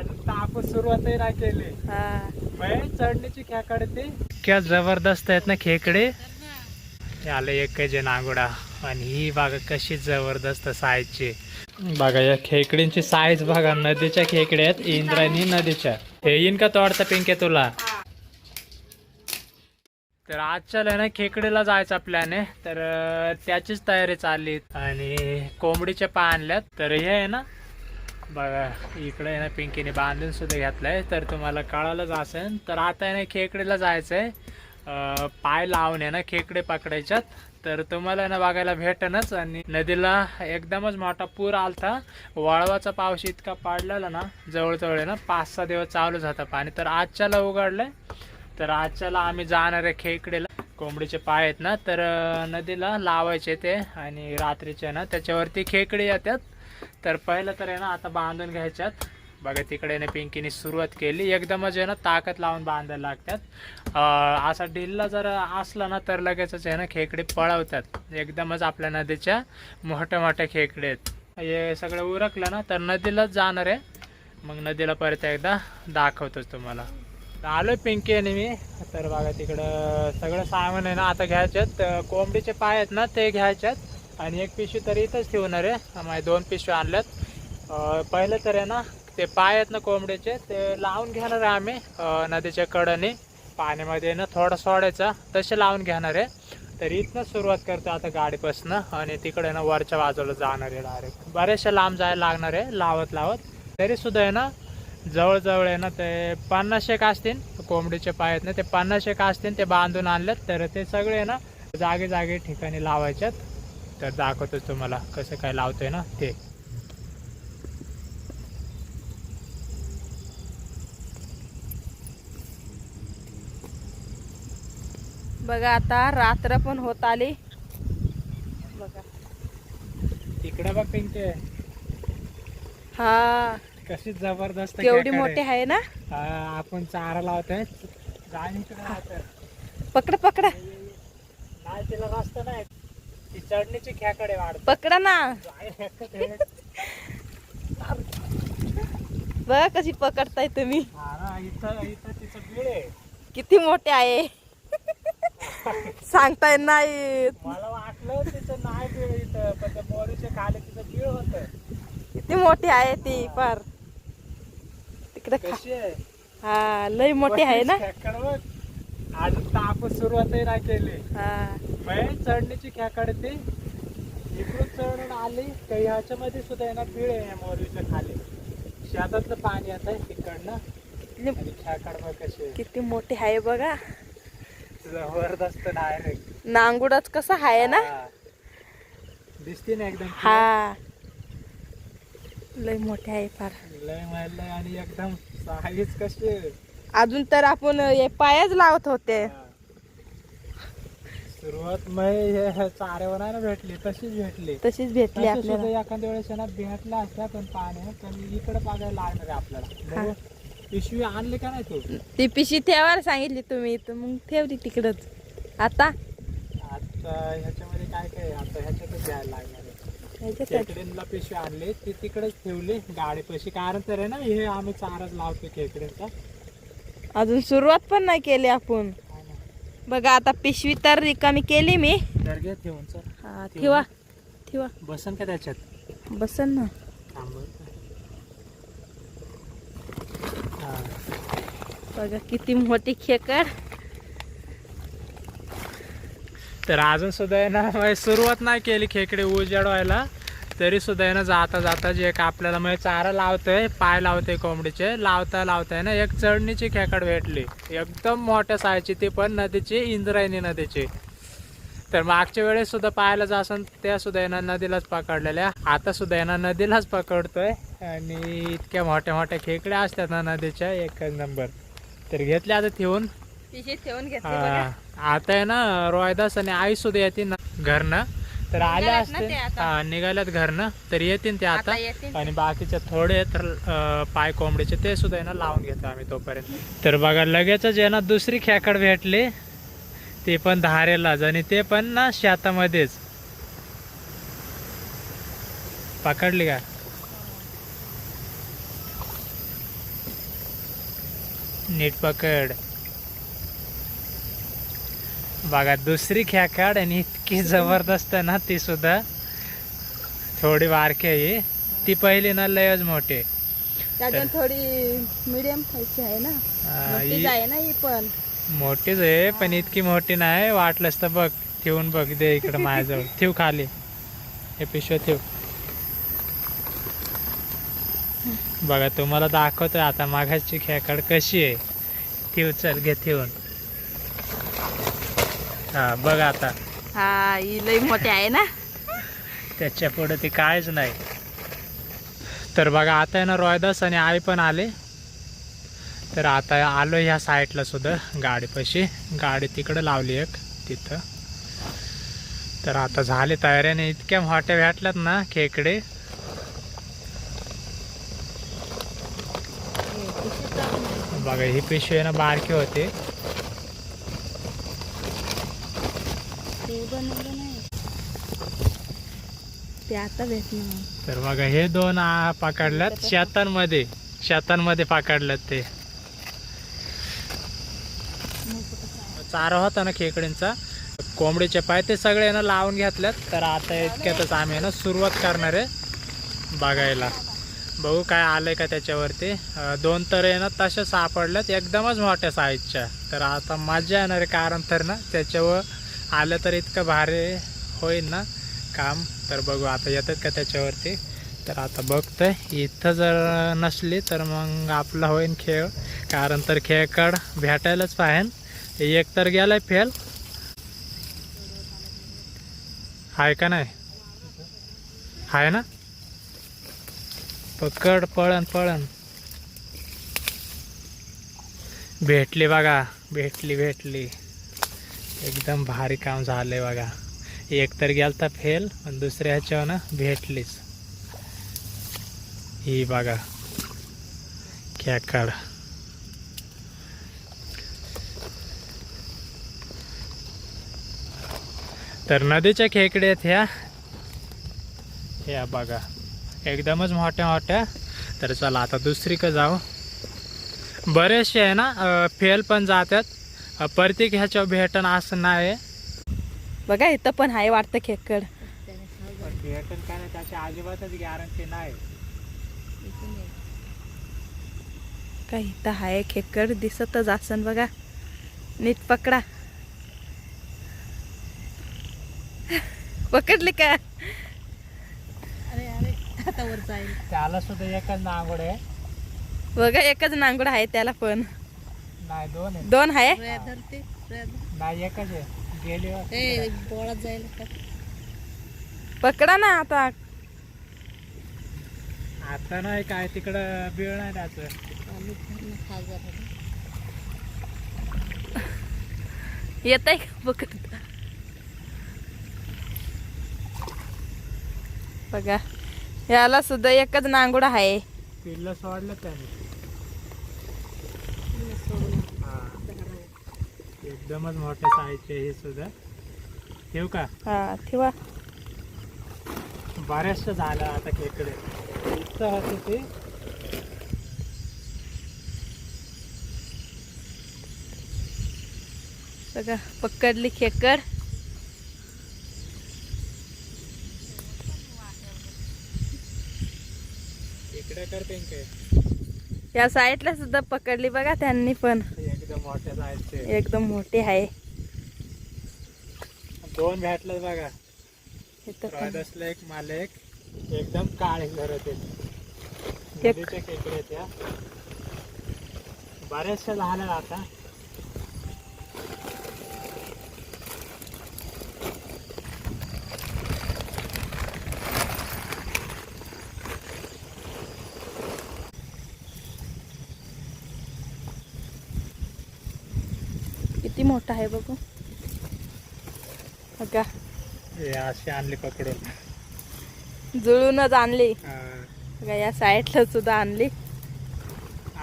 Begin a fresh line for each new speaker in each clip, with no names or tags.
अजून ताप सुरुवातही नाही केली.
हा.
चढणीची खेकडे ते क्या जबरदस्त आहेत ना खेकडे? आले एक जे नागुडा. आणि ही बघा कशी जबरदस्त साईजची. बघा या खेकडींची साईज बघा. नदीच्या खेकड्या आहेत इंद्रायणी नदीच्या. हे येईन का तोडता पिंके तुला? तर आजच्या आहे ना खेकडीला जायचा प्लॅन आहे. तर त्याचीच तयारी चालली. आणि कोंबडीचे पा आणल्यात. तर हे आहे ना बघा इकडे आहे ना पिंकीने बांधून सुद्धा घेतलंय. तर तुम्हाला कळालंच असेल तर आता आहे ना खेकडीला जायचंय. आहे पाय लावून आहे ना खेकडे पकडायच्यात. तर तुम्हाला आहे ना बघायला भेटनच. आणि नदीला एकदमच मोठा पूर आलता. वळवाचा पाऊस इतका पडलेला ना जवळजवळ आहे ना पाच सहा दिवस चालूच होता पाणी. तर आजच्याला उघडलंय. तर आजच्याला आम्ही जाणार आहे खेकडेला. कोंबडीचे पाय आहेत ना तर नदीला लावायचे ते. आणि रात्रीचे ना त्याच्यावरती खेकडे येतात. तर पहिलं तर आहे ना आता बांधून घ्यायच्यात. बघा तिकडे ना पिंकीने सुरुवात केली. एकदमच आहे ना ताकद लावून बांधायला लागतात. असा ढिल्ला जर असला ना तर लगेचच आहे ना खेकडे पळवतात. एकदमच आपल्या नदीच्या मोठ्या मोठ्या खेकडे आहेत. हे सगळं उरकलं ना तर नदीलाच जाणार आहे. मग नदीला परत एकदा दाखवतोच तुम्हाला. आलो पिंकी आणि मी. तर बघा तिकडं सगळं सामान आहे ना आता घ्यायच्यात. कोंबडीचे पाय आहेत ना ते घ्यायच्यात. आणि एक पिशवी तर इथंच ठेवणार आहे. माझे दोन पिशव्या आणल्यात. अं, पहिलं तर आहे ना ते पाय आहेत ना कोंबडीचे ते लावून घेणार आहे आम्ही नदीच्या कडाने. पाण्यामध्ये ना थोडं सोडायचा तसे लावून घेणार आहे. तर इथनं सुरुवात करतो आता गाडीपासनं आणि तिकडे ना वरच्या बाजूला जाणार आहे डायरेक्ट बरेचशा लांब जायला लागणार आहे लावत लावत. तरीसुद्धा आहे ना जवळजवळ आहे ना ते पन्नास एक असतील कोंबडीचे पाय आहेत ना ते पन्नास एक असतील ते बांधून आणलेत तर ते सगळे आहे ना जागे जागे ठिकाणी लावायच्यात. तर दाखवतोच तुम्हाला कसं काय लावतोय ना ते.
बघा आता रात्र पण होत आली. बघा.
तिकडे बघ पिंके.
हा.
कशी जबरदस्त
केवढी. मोठी आहे ना?
आपण चारा लावतोय.
पकड पकडा.
नाही तिला रस्ता नाही. ती चढणीची खेकडे वाढत
पकडा ना. बघा कशी पकडताय तुम्ही.
इथं इथं तिचं बीळ आहे.
किती मोठे आहे. सांगताय नाही.
मला वाटलं तिचं नाही बीळ इथं पण त्या मोरीच्या खाली तिचं बीळ होत.
किती मोठी आहे ती फार तिकडे
कशी आहे?
हा लय मोठी आहे ना.
खेकड बघ. अजून ताप सुरुवातही नाही केली.
हा.
बाई चढणीची खेकड ती इकडून चढून आली तर ह्याच्यामध्ये सुद्धा ना बीळ आहे मोरीच्या खाली. शेतातलं पाणी आता तिकडनं.
किती
आणि खेकड बघ कशी.
किती मोठी आहे बघा.
जबरदस्त डायरेक्ट
नांगुडच कसा आहे ना.
दिसते ना एकदम
हा. लय मोठी आहे फार.
लय मारलंय आणि एकदम साईज कशी.
अजून तर आपण हे पायच लावत होते.
सुरुवात मग चाऱ्यावर ना भेटली तशीच भेटली.
तशीच भेटली आपल्याला.
एखाद्या वेळेस ना भेटला असत्या पण पाणी पण इकडे बघायला लागणार आहे आपल्याला. बघू. पिशवी आणली का नाही तू?
ती पिशी ठेवायला सांगितली तुम्ही तर मग ठेवली तिकडच. आता?
आता ह्याच्यामध्ये काय काय? आता ह्याच्यातच घ्यायला लागणार खेकडीला पिशवी आणली ती तिकडेच ठेवली गाडी पैसे कारण तर आहे ना हे आम्ही चाराच लावतो खेकडीचा
अजून सुरुवात पण नाही केली आपण. बघा आता पिशवी तर रिकामी केली मी. हा ठेवा ठेवा.
बसन का त्याच्यात?
बसन ना. बघा किती मोठी खेकड
तर अजून सुद्धा ना सुरुवात नाही केली खेकडे उजेडवायला. तरी सुद्धा आहे ना जाता जाता जे एक आपल्याला म्हणजे चारा लावतोय पाय लावतोय कोंबडीचे लावता लावता आहे ना एक चढणीची खेकड भेटली. एकदम मोठ्या सायची ती पण नदीची इंद्रायणी नदीची. तर मागच्या वेळेस सुद्धा पाहायला जासन त्या सुद्धा येणार नदीलाच पकडलेल्या. आता सुद्धा येणार नदीलाच पकडतोय. आणि इतक्या मोठ्या मोठ्या खेकड्या असतात ना नदीच्या एक नंबर. तर घेतल्या आता ठेवून.
ठेवून घेतली
आता आहे ना रोहिदास आणि आई सुद्धा येतील ना घरनं. तर आल्या
ना
असते. हा निघाल्यात घरनं तर येतील ते आता. आणि बाकीचे थोडे तर पाय कोंबडीचे ते सुद्धा आहे ना लावून घेतो आम्ही तोपर्यंत. तर बघा लगेचच आहे ना दुसरी खेकड भेटली. ते पण धारेलाच आणि ते पण ना शेतामध्येच. पकडली का? नीट पकड. बघा दुसरी खेकाड आणि इतकी जबरदस्त ना ती सुद्धा. थोडी बारकी आहे. ती पहिली ना लयच मोठी आहे.
त्यातून थोडी मीडियम खायची आहे ना?
अं,
मोठीच आहे ना ही पण?
मोठीच आहे पण इतकी मोठी नाही. वाटलंच तर बघ ठेवून बघ दे इकडे माझ्याजवळ. ठेव खाली. हे पिशव ठेव. बघा तुम्हाला दाखवतोय आता मागाची खेकड कशी आहे. ठेव चल घे ठेवून. हा बघ आता.
हा ही लई मोठी आहे ना?
त्याच्या पुढे ती कायच नाही. तर बघा आता आहे ना रोयदास आणि आई पण आले. तर आता आलो ह्या साईडला सुद्धा गाडीपाशी. गाडी तिकडं लावली एक तिथं. तर आता झाले तयारीने. इतक्या मोठ्या भेटल्यात ना खेकडे. बघा ही पिशवी ना बारकी होते.
ते आता भेटणार
तर बघा हे दोन आ, शेतांमध्ये. शेतांमध्ये पाकडल्यात ते. चारा होता ना खेकडींचा कोंबडीचे पाय ते सगळे ना लावून घेतल्यात. तर आता इतक्यातच आम्ही ना सुरुवात करणार आहे बघायला. बघू काय आलंय का त्याच्यावरती. अं, दोन तर आहे ना तशा सापडल्यात. एकदमच मोठ्या साईजच्या तर आता मजा येणार आहे कारण तर ना त्याच्यावर आलं तर इतकं भारी होईल ना काम? तर बघू आता येतात का त्याच्यावरती? तर आता बघतोय. इथं जर नसली तर मग आपला होईन खेळ. कारण तर खेळकड भेटायलाच पाहिजे एक तर गेलाय फेल. आहे का नाही? आहे ना? पकड पळण पळण. भेटली बघा. भेटली भेटली. एकदम भारी काम झालंय बघा. एक तर गेलता फेल आणि दुसऱ्या ह्याच्यावर ना भेटलीच. ही बघा. खेकड तर नदीच्या खेकडे आहेत ह्या. ह्या बघा. एकदमच मोठ्या मोठ्या. तर चला आता दुसरीकडे जाऊ. बरेचसे आहे ना फेल पण जातात. प्रत्येक ह्याच्यावर भेटन असं नाही.
बघा इथं पण आहे वाटतं खेकड.
भेटन काय नाही त्याची अजिबातच गॅरंटी नाही.
काय इथं आहे खेकड दिसतच असन बघा. नीट पकडा. पकडली का?
त्याला सुद्धा एकच नांगोड आहे.
बघा एकच नांगूड आहे त्याला पण.
नाही दोन आहे.
दोन आहे?
नाही एकच आहे. गेली
पकडा ना आता.
आता नाही काय तिकडं बिळ नाही त्याचं
येत आहे. का पकड बघा याला सुद्धा एकच नांगूड आहे.
पिल्लं सोडलं त्याने. हा. एकदमच मोठ्या साईजचे हे सुद्धा. ठेवू का?
हा ठेवा.
बऱ्याचशा झालं आता खेकडे. होते ते.
बघा पकडली खेकड या साईडला सुद्धा पकडली बघा त्यांनी पण.
एकदम
मोठी आहे.
दोन भेटलं बघा. राजसला एक माल एक. एकदम काळे घर होते. बऱ्याचशा झाल्या आता.
किती मोठा आहे बघू. बघा.
हे अशी आणली पकडून.
जुळूनच आणली. बघा या साईडला सुद्धा आणली.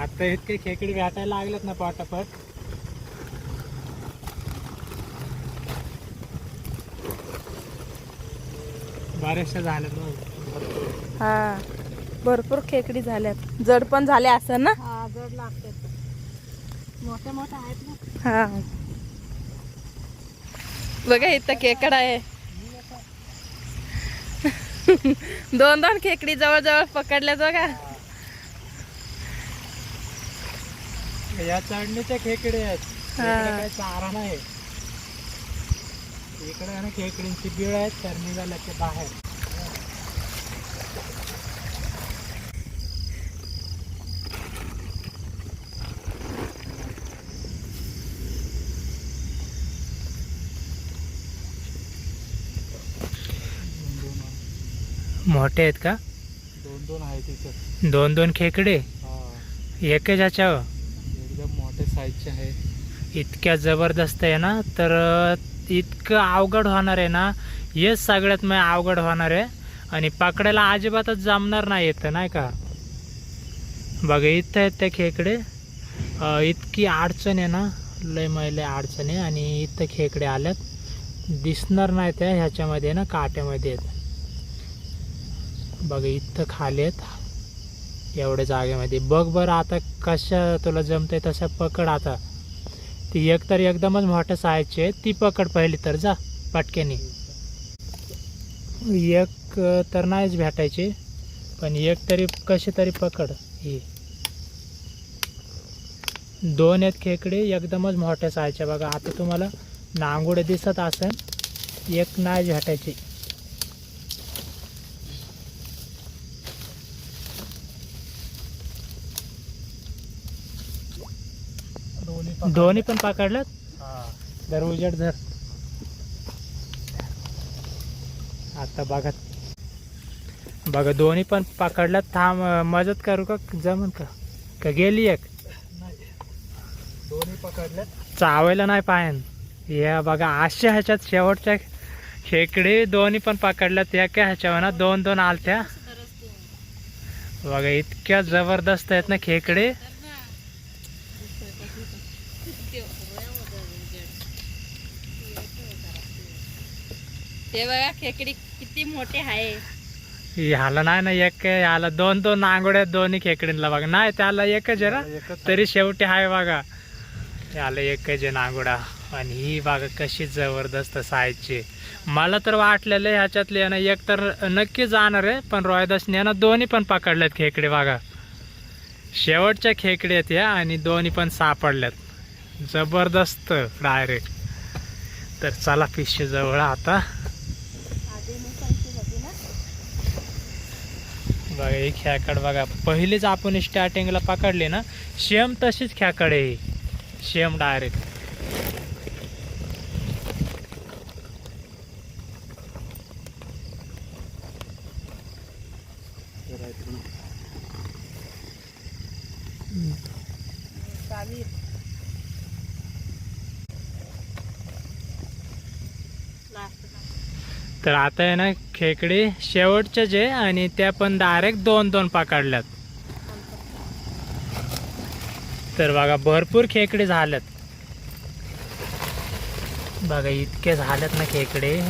आता इतके खेकडी भेटायला लागलेत ना पटापट. बऱ्याचशा झाल्यात ना भरपूर.
हा. भरपूर खेकडी झाल्यात. जड पण झाल्या असं ना?
मोठ्या मोठ्या आहेत ना.
हा. बघा इथं खेकडा आहे. दोन दोन खेकडी जवळ जवळ पकडल्यात बघा.
या चढणीच्या खेकडे आहेत. काही चारा नाही. इकडे खेकडींची बीळ आहेत तर निघाल्या ते बाहेर. मोठे आहेत का?
दोन दोन आहे तिथं
दोन दोन खेकडे?
हा.
एकच ह्याच्यावर
एकदम मोठ्या साईजचे आहे.
इतक्या जबरदस्त आहे ना? तर इतकं अवघड होणार आहे ना? हेच सगळ्यात मग अवघड होणार आहे. आणि पकडायला अजिबातच जमणार नाही येतं नाही का? बघा इथं आहेत त्या खेकडे. इतकी अडचण आहे ना? लय महिले अडचण आहे. आणि इथं खेकडे आल्यात. दिसणार नाही त्या ह्याच्यामध्ये ना? काट्यामध्ये आहेत. बघ इथं खाली आहेत. एवढ्या जागेमध्ये. बघ बरं आता कशा तुला जमतंय तसं पकड आता. ती एक तर एकदमच मोठं साईजची आहे. ती पकड पहिली तर जा पटक्याने एक तर नाहीच भेटायची पण एक तरी कशी तरी पकड ही. दोन आहेत खेकडे एकदमच मोठ्या सायच्या बघा आता तुम्हाला नांगोडे दिसत असेल एक नाही भेटायची.
दोन्ही
दोन्ही पण पकडल्यात
हा.
धर उजेड धर आता बघा. बघा दोन्ही पण पकडल्यात. थांब मदत करू का? जमन का? का गेली एक?
दोन्ही पकडले
चावायला नाही पायन या बघा अशा ह्याच्यात शेवटच्या खेकडे दोन्ही पण पकडल्यात. एका ह्याच्यावर ना दोन दोन आलत्या. बघा इतक्या जबरदस्त आहेत ना खेकडे.
ते बघा खेकडी किती मोठे आहे.
ह्याला नाही ना एक ह्याला दोन दोन आंघोळ्या दोन्ही खेकडींना बघा. नाही त्याला एकच आहे ना. तरी शेवटी आहे बघा. याला एकच आहे नांगोडा आणि ही बघा कशी जबरदस्त साईजची मला तर वाटलेलं आहे ह्याच्यातले ना एक तर नक्की जाणार आहे पण रोहिदासने ना दोन्ही पण पकडल्यात खेकडे बघा. शेवटच्या खेकडे आहेत या आणि दोन्ही पण सापडल्यात जबरदस्त डायरेक्ट तर चला पिशे जवळ आता. बघा हे ख्याकड बघा. पहिलीच आपण स्टार्टिंगला पकडली ना सेम तशीच ख्याकड आहे ही. डायरेक्ट तर आता आहे ना खेकडे शेवटच्याच आहे आणि त्या पण डायरेक्ट दोन दोन पकडल्यात. तर बघा भरपूर खेकडे झाल्यात बघा इतके झाल्यात ना खेकडे.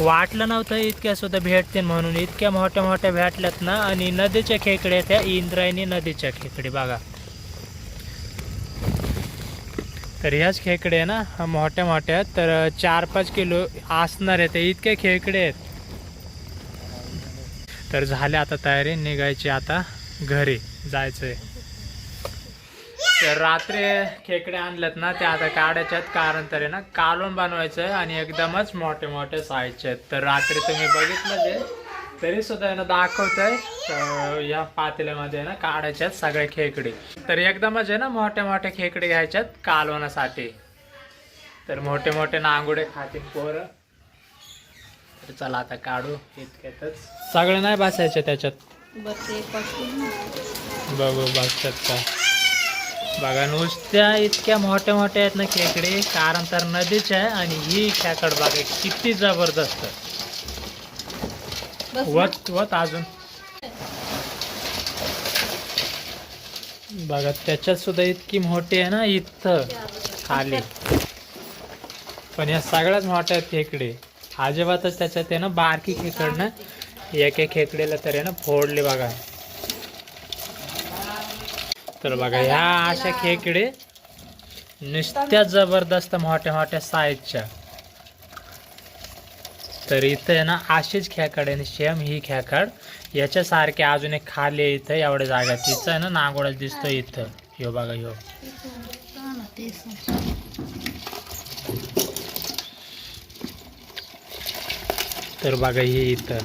वाटलं नव्हतं इतक्या सुद्धा भेटतील म्हणून. इतक्या मोठ्या मोठ्या भेटल्यात ना. आणि नदीच्या खेकडे त्या इंद्रायणी नदीच्या खेकडे बघा. तर ह्याच खेकडे आहे ना? मोठ्या मोठ्या आहेत. तर चार पाच किलो असणार आहे ते इतके खेकडे आहेत. तर झाले आता तयारी. निघायची आता घरी. जायचंय. तर रात्री खेकडे आणलेत ना ते आता काढायच्यात कारण तर आहे ना कालून बनवायचं आहे आणि एकदमच मोठे मोठे साईजचे आहेत. तर रात्री तुम्ही बघितलं जे तरी सुद्धा आहे ना दाखवतंय. तर या पातेल्यामध्ये आहे ना काढायच्यात सगळे खेकडे. तर एकदमच आहे ना मोठे मोठे खेकडे घ्यायच्यात कालवणासाठी तर मोठे मोठे नांगुडे खातील पोरं. तर चला आता काढू इतक्यातच. सगळे नाही बसायचे त्याच्यात? बघू बघतात का? बघा नुसत्या इतक्या मोठ्या मोठ्या आहेत ना खेकडे. कारण तर नदीच आहे आणि ही खेकड बघा किती जबरदस्त. वत वत अजून. बघा त्याच्यात सुद्धा इतकी मोठी आहे ना इथं. खाली. पण या सगळ्यात मोठ्या खेकडे. अजिबातच त्याच्यात आहे ना बारकी खेकड ना. एक एक खेकडेला तर आहे ना फोडले बघा. तर बघा ह्या अशा खेकडे नुसत्या जबरदस्त मोठ्या मोठ्या साईजच्या तर इथं आहे ना अशीच खेकड आहे आणि सेम ही खेकड याच्यासारखे अजून एक खाली आहे इथं एवढ्या जागा तिचं आहे ना नागोडा दिसतोय इथं. ह्यो बघा ह्यो तर बघा ही इथं.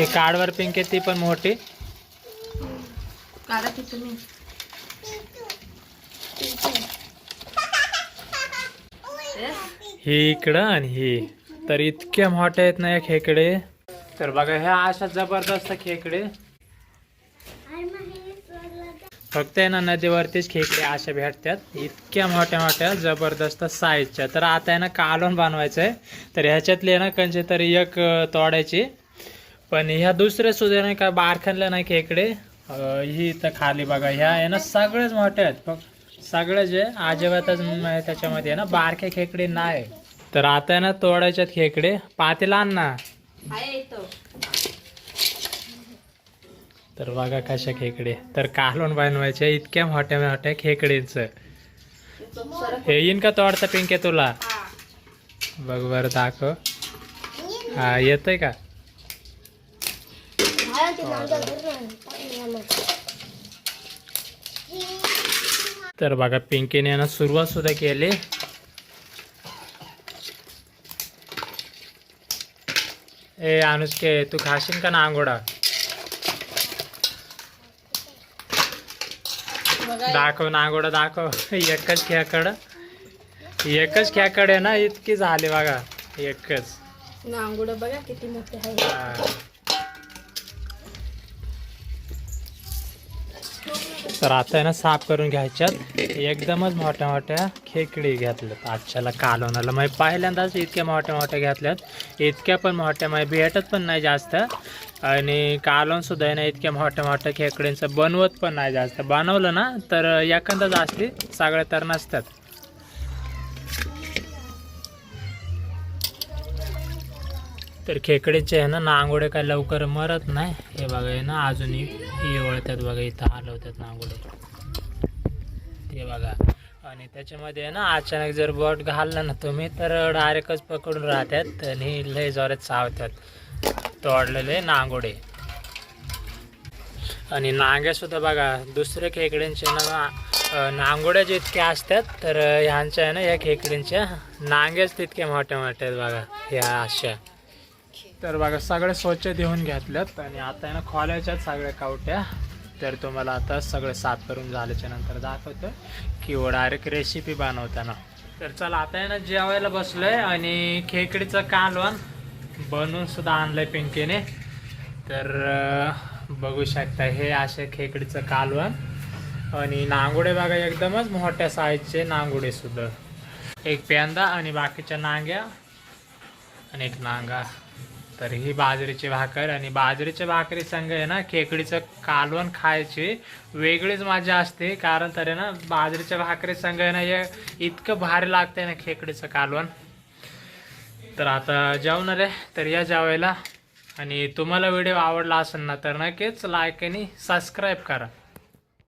एक आडवर पिंक आहे ती पण मोठी
काढा की तुम्ही
हे इकडं आणि हे. तर इतक्या मोठ्या आहेत ना या खेकडे. तर बघा ह्या अशा जबरदस्त खेकडे. फक्त आहे ना नदीवरतीच खेकडे अशा भेटतात. इतक्या मोठ्या मोठ्या जबरदस्त साईजच्या तर आता आहे ना कालवण बनवायचं आहे तर ह्याच्यातले ना कंचे तरी एक तोडायची. पण ह्या दुसऱ्या सुद्धा नाही का बारखानल्या नाही खेकडे. ही इथं खाली बघा. ह्या आहे ना सगळेच मोठे आहेत. फक्त सगळे जे अजिबातच म- त्याच्यामध्ये ना बारक्या खेकडे नाही. तर आता ना तोडायच्यात खेकडे. पातेला आण ना. तर बघा कशा खेकडे. तर कालवण बनवायचे इतक्या मोठ्या मोठ्या खेकडेचं. हे येईन का तोडता पिंके तुला? बघ बरं दाखव. हा येतंय का? तर बघा पिंकीने ना सुरुवात सुद्धा केली. ए अनुष्के तू खाशील का ना आंघोडा दाखव नागोडा दाखव. एकच खेकड एकच खेकड आहे ना इतकी झाली बघा. एकच.
नांगुड बघा किती मोठे आहे.
तर आता आहे ना साफ करून घ्यायच्यात. एकदमच मोठ्या मोठ्या खेकडी घेतल्यात. आजच्याला कालोनाला मग पहिल्यांदाच इतक्या मोठ्या मोठ्या घेतल्यात. इतक्या पण मोठ्या मग भेटत पण नाही जास्त. आणि कालोनसुद्धा आहे ना इतक्या मोठ्या मोठ्या खेकडींचं बनवत पण नाही जास्त. बनवलं ना तर एखादाच असली सगळ्या तर नसतात. तर खेकडेचे आहे ना नांगोडे काय लवकर मरत नाही. हे बघा आहे ना अजूनही येवळतात बघा इथं हलवतात नांगोडे ते बघा. आणि त्याच्यामध्ये आहे ना अचानक जर बोट घालला ना तुम्ही तर डायरेक्टच पकडून राहतात आणि लय जोरात चावतात. तोडलेले नांगोडे. आणि नांग्यासुद्धा बघा दुसऱ्या खेकड्यांचे ना अं, नांगोड्या जितक्या असतात तर ह्यांच्या आहे ना या खेकड्यांच्या नांग्याच तितक्या मोठ्या मोठ्या आहेत बघा ह्या अशा. तर बघा सगळे स्वच्छ देऊन घेतल्यात आणि आता आहे ना खोल्याच्यात सगळ्या कावट्या. तर तुम्हाला आता सगळं साफ करून झाल्याच्यानंतर दाखवतो. किंवा डायरेक्ट रेसिपी बनवताना. तर चला आता आहे ना जेवायला बसलोय आणि खेकडीचं कालवण बनवून सुद्धा आणलंय पिंकीने. तर बघू शकता हे असे खेकडीचं कालवण. आणि नांगुडे बघा एकदमच मोठ्या साईजचे नांगुडे सुद्धा. एक पेंदा आणि बाकीच्या नांग्या. आणि एक नांगा. तर ही बाजरीची भाकर आणि बाजरीच्या भाकरी संग आहे ना खेकडीचं कालवण खायची वेगळीच मजा असते. कारण तर आहे ना बाजरीच्या भाकरी संग आहे ना हे इतकं भारी लागतंय ना खेकडीचं कालवण. तर आता जेवणार आहे तर या जेवायला. आणि तुम्हाला व्हिडिओ आवडला असेल ना तर नक्कीच लाईक आणि सबस्क्राईब करा.